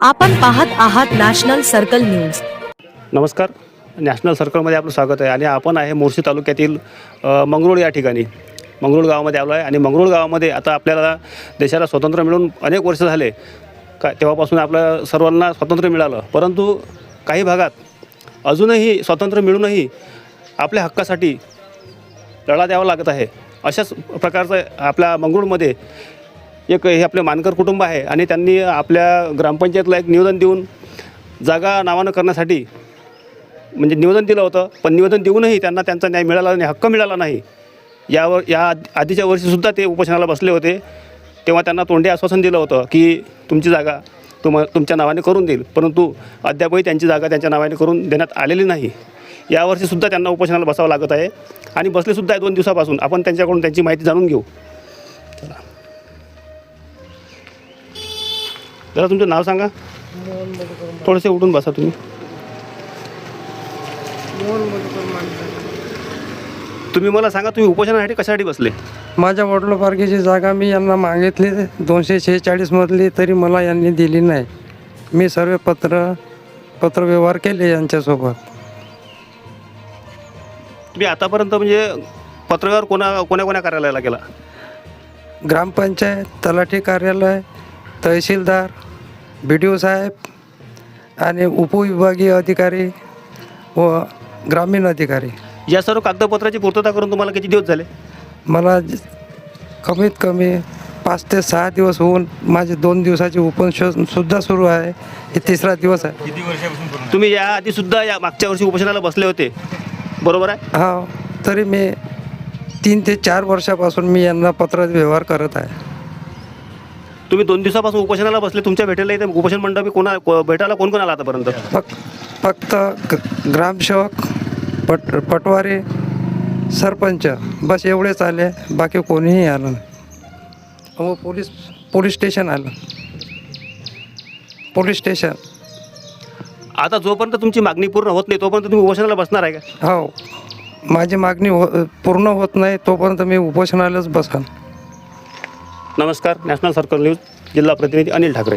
आपण पाहत आहात नॅशनल सर्कल न्यूज. नमस्कार. नॅशनल सर्कलमध्ये आपलं स्वागत आहे आणि आपण आहे मोर्शी तालुक्यातील मंगरुळ या ठिकाणी. मंगरुळ गावामध्ये आलो आहे आणि मंगरुळ गावामध्ये आता आपल्याला देशाला स्वातंत्र्य मिळून अनेक वर्ष झाले. का तेव्हापासून आपल्या सर्वांना स्वातंत्र्य मिळालं. परंतु काही भागात अजूनही स्वातंत्र्य मिळूनही आपल्या हक्कासाठी लढा द्यावा लागत आहे. अशाच प्रकारचं आपल्या मंगरुळमध्ये एक हे आपले मानकर कुटुंब आहे आणि त्यांनी आपल्या ग्रामपंचायतला एक निवेदन देऊन जागा नावानं करण्यासाठी म्हणजे निवेदन दिलं होतं पण निवेदन देऊनही त्यांना त्यांचा न्याय मिळाला नाही हक्क मिळाला नाही. यावर या आधीच्या वर्षीसुद्धा ते उपोषणाला बसले होते. तेव्हा त्यांना तोंडे आश्वासन दिलं होतं की तुमची जागा तुम तुमच्या नावाने करून देईल परंतु अद्यापही त्यांची जागा त्यांच्या नावाने करून देण्यात आलेली नाही. यावर्षीसुद्धा त्यांना उपोषणाला बसावं लागत आहे. आणि बसलेसुद्धा आहे दोन दिवसापासून. आपण त्यांच्याकडून त्यांची माहिती जाणून घेऊ. जरा तुमचं नाव सांगा. थोडेसे उठून बसा तुम्ही. तुम्ही मला सांगा तुम्ही उपोषणासाठी कशासाठी बसले? माझ्या वडिलोपार्गीची जागा मी यांना मागितली दोनशे शेहेचाळीसमधली तरी मला यांनी दिली नाही. मी सर्व पत्र पत्रव्यवहार केले यांच्यासोबत. तुम्ही आतापर्यंत म्हणजे पत्रव्यवहार कोणा कोण्या कोण्या कार्यालयाला केला ग्रामपंचायत तलाठी कार्यालय तहसीलदार बी डी ओ साहेब आणि उपविभागीय अधिकारी व ग्रामीण अधिकारी. या सर्व कागदपत्राची पूर्तता करून तुम्हाला किती दिवस झाले? मला ज- कमीत कमी पाच ते सहा दिवस होऊन माझे दोन दिवसाचे उपोषण सुद्धा सुरू आहे. हे तिसरा दिवस आहे. तुम्ही या आधीसुद्धा या मागच्या वर्षी उपोषणाला बसले होते. बरोबर आहे? हा तरी मी तीन ते चार वर्षापासून मी यांना पत्र व्यवहार करत आहे. तुम्ही दोन दिवसापासून उपोषणाला बसले तुमच्या भेटेला इथे उपोषण मंडपी कोणा को- भेटायला कोण कोण आला आतापर्यंत? फक्त फक्त ग- ग्रामसेवक पट पटवारी सरपंच बस एवढेच आले बाकी कोणीही आलं नाही. व पोलीस पोलीस स्टेशन आलं. Police station. आता जोपर्यंत तुमची मागणी पूर्ण होत नाही तोपर्यंत तुम्ही उपोषणाला बसणार आहे का? हो. माझी मागणी हो पूर्ण होत नाही तोपर्यंत मी उपोषणालाच बसन नमस्कार नॅशनल सर्कल न्यूज जिल्हा प्रतिनिधी अनिल ठाकरे.